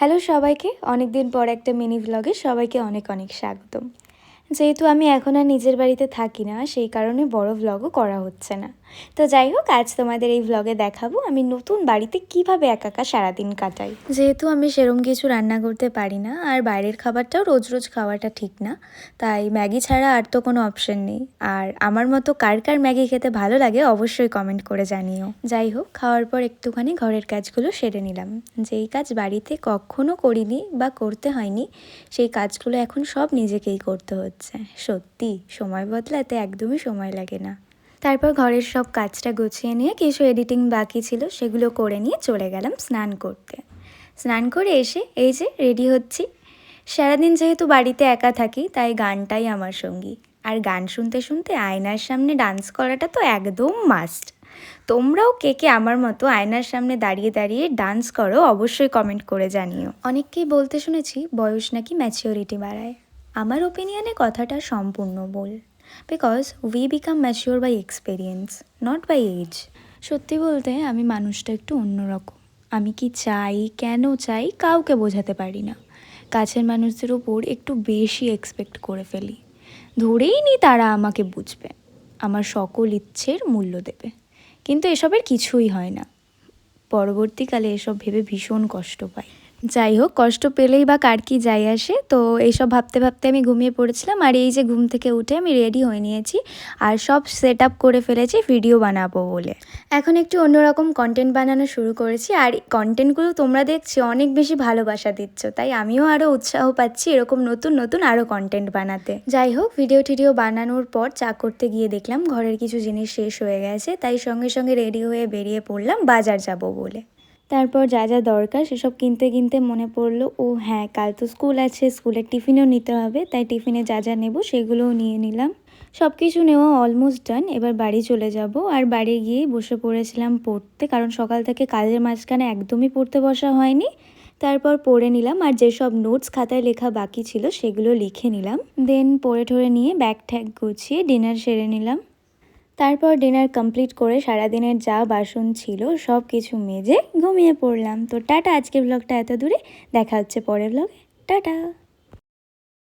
Hello সবাইকে অনেক দিন পর একটা মিনি ভ্লগে সবাইকে অনেক অনেক স্বাগতম। যেহেতু আমি এখন আর নিজের বাড়িতে থাকি না, সেই কারণে বড় ভ্লগও করা হচ্ছে না। তো যাই হোক, আজ তোমাদের এই ভ্লগে দেখাবো আমি নতুন বাড়িতে কীভাবে একা একা সারাদিন কাটাই। যেহেতু আমি সেরম কিছু রান্না করতে পারি না, আর বাইরের খাবারটাও রোজ রোজ খাওয়াটা ঠিক না, তাই ম্যাগি ছাড়া আর তো কোনো অপশন নেই। আর আমার মতো কার কার ম্যাগি খেতে ভালো লাগে অবশ্যই কমেন্ট করে জানিও। যাই হোক, খাওয়ার পর একটুখানি ঘরের কাজগুলো সেরে নিলাম। যেই কাজ বাড়িতে কখনো করিনি বা করতে হয়নি, সেই কাজগুলো এখন সব নিজেকেই করতে হচ্ছে। সত্যি, সময় বদলাতে একদমই সময় লাগে না। তারপর ঘরের সব কাজটা গুছিয়ে নিয়ে কিছু এডিটিং বাকি ছিল, সেগুলো করে নিয়ে চলে গেলাম স্নান করতে। স্নান করে এসে এই যে রেডি হচ্ছি। সারাদিন যেহেতু বাড়িতে একা থাকি, তাই গানটাই আমার সঙ্গী। আর গান শুনতে শুনতে আয়নার সামনে ডান্স করাটা তো একদম মাস্ট তোমরাও কে কে আমার মতো আয়নার সামনে দাঁড়িয়ে দাঁড়িয়ে ডান্স করো, অবশ্যই কমেন্ট করে জানিও। অনেককেই বলতে শুনেছি, বয়স নাকি ম্যাচিওরিটি বাড়ায়। আমার ওপিনিয়নে কথাটা সম্পূর্ণ ভুল। Because we become mature by experience not by age সত্যি বলতে আমি মানুষটা একটু অন্যরকম। আমি কি চাই, কেন চাই, কাউকে বোঝাতে পারি না। কাছের মানুষদের উপর একটু বেশি এক্সপেক্ট করে ফেলি। ধরেই নি তারা আমাকে বুঝবে, আমার সকল ইচ্ছের মূল্য দেবে। কিন্তু এসবের কিছুই হয় না। পরবর্তীকালে এসব ভেবে ভীষণ কষ্ট পাই। যাই হোক, কষ্ট পেলেই বা কার কি যাই আসে। তো এইসব ভাবতে ভাবতে আমি ঘুমিয়ে পড়েছিলাম আর এই যে ঘুম থেকে উঠে আমি রেডি হয়ে নিয়েছি আর সব সেট আপ করে ফেলেছি ভিডিও বানাবো বলে। এখন একটু অন্যরকম কন্টেন্ট বানানো শুরু করেছি আর কন্টেন্টগুলো তোমরা দেখছি অনেক বেশি ভালোবাসা দিচ্ছ, তাই আমিও আরও উৎসাহ পাচ্ছি এরকম নতুন নতুন আরও কন্টেন্ট বানাতে। যাই হোক ভিডিও টিডিও বানানোর পর চা করতে গিয়ে দেখলাম ঘরের কিছু জিনিস শেষ হয়ে গেছে, তাই সঙ্গে সঙ্গে রেডি হয়ে বেরিয়ে পড়লাম, বাজার যাব বলে। তারপর যা যা দরকার সেসব কিনতে কিনতে মনে পড়ল, ও হ্যাঁ কাল তো স্কুল আছে, স্কুলের টিফিনও নিতে হবে, তাই টিফিনে যা যা নেব সেগুলোও নিয়ে নিলাম। সব কিছু নেওয়া অলমোস্ট ডান এবার বাড়ি চলে যাব। আর বাড়ি গিয়ে বসে পড়েছিলাম পড়তে, কারণ সকাল থেকে কাজের মাঝখানে একদমই পড়তে বসা হয়নি। তারপর পড়ে নিলাম, আর যেসব নোটস খাতায় লেখা বাকি ছিল সেগুলো লিখে নিলাম। দেন পড়ে ঠরে নিয়ে ব্যাগ ট্যাগ গুছিয়ে ডিনার সেরে নিলাম। তারপর ডিনার কমপ্লিট করে সারাদিনের যা বাসন ছিল সব কিছু মেজে ঘুমিয়ে পড়লাম। তো টাটা আজকে ব্লগটা এত দূরে। দেখা হচ্ছে পরের ব্লগে টাটা।